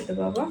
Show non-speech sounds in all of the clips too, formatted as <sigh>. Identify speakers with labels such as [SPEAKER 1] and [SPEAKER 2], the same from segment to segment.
[SPEAKER 1] তো বাবা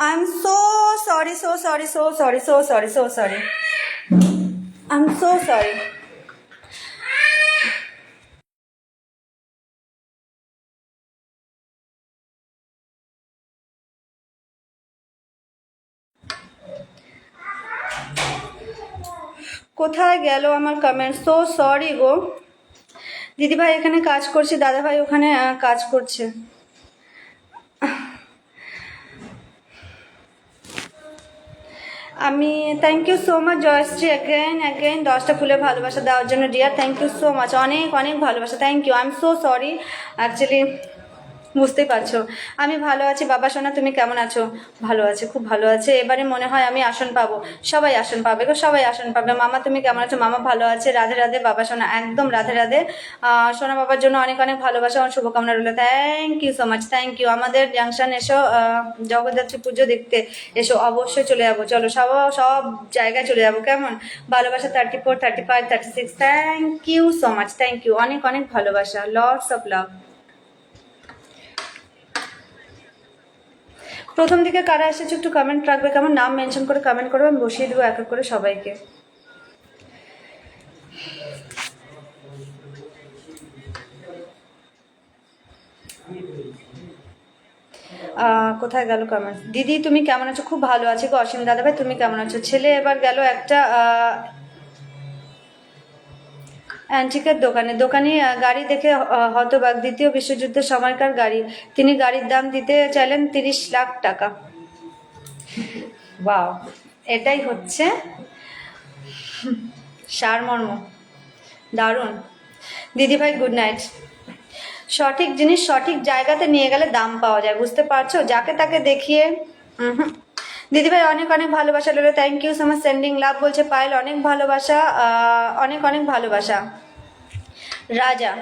[SPEAKER 1] I'm so sorry, so sorry, so sorry, so sorry, so sorry. I'm so sorry. কোথায় গেল আমার কমেন্ট সো সরি গো দিদিভাই এখানে কাজ করছে দাদাভাই ওখানে কাজ করছে আমি thank you so much Jayashree again again দশটা ফুলে ভালোবাসা দেওয়ার জন্য dear thank you so much অনেক অনেক ভালোবাসা thank you I am so sorry actually বুঝতেই পারছ। আমি ভালো আছি। বাবা সোনা, তুমি কেমন আছো? ভালো আছে, খুব ভালো আছে। এবারে মনে হয় আমি আসন পাবো। সবাই আসন পাবে গো, সবাই আসন পাবে। মামা, তুমি কেমন আছো? মামা ভালো আছে, রাধে রাধে। বাবা সোনা, একদম রাধে রাধে। সোনা বাবার জন্য অনেক অনেক ভালোবাসা আর শুভকামনা রইল। Thank you so much thank you আমাদের জাংশন এসো জগদ্ধাত্রী পুজো দেখতে এসো। অবশ্যই চলে যাব। চলো, সব সব জায়গায় চলে যাব। কেমন? ভালোবাসা thirty four thirty five thirty six thank you so much thank you অনেক অনেক ভালোবাসা। লর্ডস অফ লাভ প্রথম দিকে কারা এসেছে একটু কমেন্ট রাখবে, কেমন নাম মেনশন করে কমেন্ট করবে, আমি বসিয়ে দেবো এক এক করে সবাইকে। কোথায় গেল কমেন্ট দিদি, তুমি কেমন আছো? খুব ভালো আছি গো, অসীম দাদা ভাই তুমি কেমন আছো? ছেলে এবার গেল একটা অ্যান্টিকের দোকানে। দোকানি গাড়ি দেখে হতবাক। দ্বিতীয় বিশ্বযুদ্ধের সময়কার গাড়ি। তিনি গাড়ির দাম দিতে চাইলেন তিরিশ লাখ টাকা। বাও এটাই হচ্ছে সারমর্ম। দারুণ। দিদিভাই গুড নাইট সঠিক জিনিস সঠিক জায়গাতে নিয়ে গেলে দাম পাওয়া যায়, বুঝতে পারছ? যাকে তাকে দেখিয়ে উহুম। দিদিভাই অনেক অনেক ভালোবাসা লোলো thank you so much sending love বলছে পায়েল। অনেক ভালোবাসা অনেক অনেক ভালোবাসা। রাজা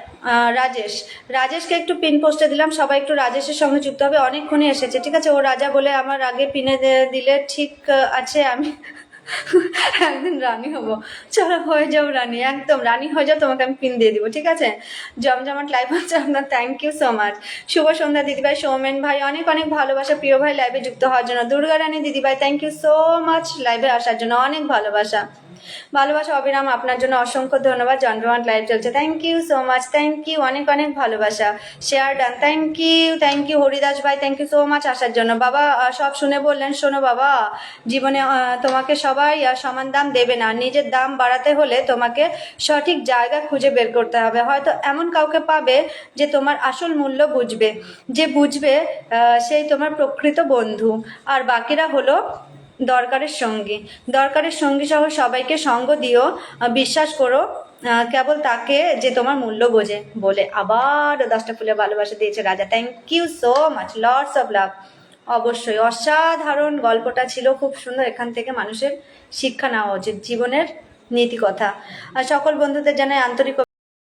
[SPEAKER 1] রাজেশ। রাজেশকে একটু পিন পোস্টে দিলাম। সবাই একটু রাজেশের সঙ্গে যুক্ত হবে। অনেকক্ষণই এসেছে। ঠিক আছে, ও রাজা বলে আমার আগে পিনে দিলে ঠিক আছে আমি <laughs> একদিন রানী হব। চলো, হয়ে যাও রানী, একদম রানী হয়ে যাও, তোমাকে আমি পিন দিয়ে দিব, ঠিক আছে? জমজমাট লাইভ হচ্ছে আপনার থ্যাংক ইউ সো মাচ শুভ সন্ধ্যা, দিদিভাই, সৌমেন ভাই, অনেক অনেক ভালোবাসা, প্রিয় ভাই লাইভে যুক্ত হওয়ার জন্য। দুর্গা রানী, দিদিভাই থ্যাংক ইউ সো মাচ লাইভে আসার জন্য অনেক ভালোবাসা। ভালোবাসা অবিরাম আপনার জন্য অসংখ্য ধন্যবাদ। জন্মওয়ান লাইভ চলছে। Thank you so much thank you অনেক অনেক ভালোবাসা। Share done thank you thank you Haridas ভাই থ্যাংক ইউ সো মাচ আসার জন্য। বাবা সব শুনে বললেন, শোনো বাবা, জীবনে তোমাকে সবাই সমান দাম দেবে না। নিজের দাম বাড়াতে হলে তোমাকে সঠিক জায়গা খুঁজে বের করতে হবে। হয়তো এমন কাউকে পাবে যে তোমার আসল মূল্য বুঝবে। যে বুঝবে সেই তোমার প্রকৃত বন্ধু। আর বাকিরা হলো দরকারের সঙ্গী। দরকারের সঙ্গী সহ সবাইকে সঙ্গ দিও। বিশ্বাস করো কেবল তাকে যে তোমার মূল্য বোঝে, বলে। আবার দশটা ফুলে ভালোবাসা দিয়েছে Raja. Thank you so much lords of love অবশ্যই, অসাধারণ গল্পটা ছিল, খুব সুন্দর। এখান থেকে মানুষের শিক্ষা নেওয়া উচিত, জীবনের নীতি কথা আর সকল বন্ধুদের জানাই আন্তরিক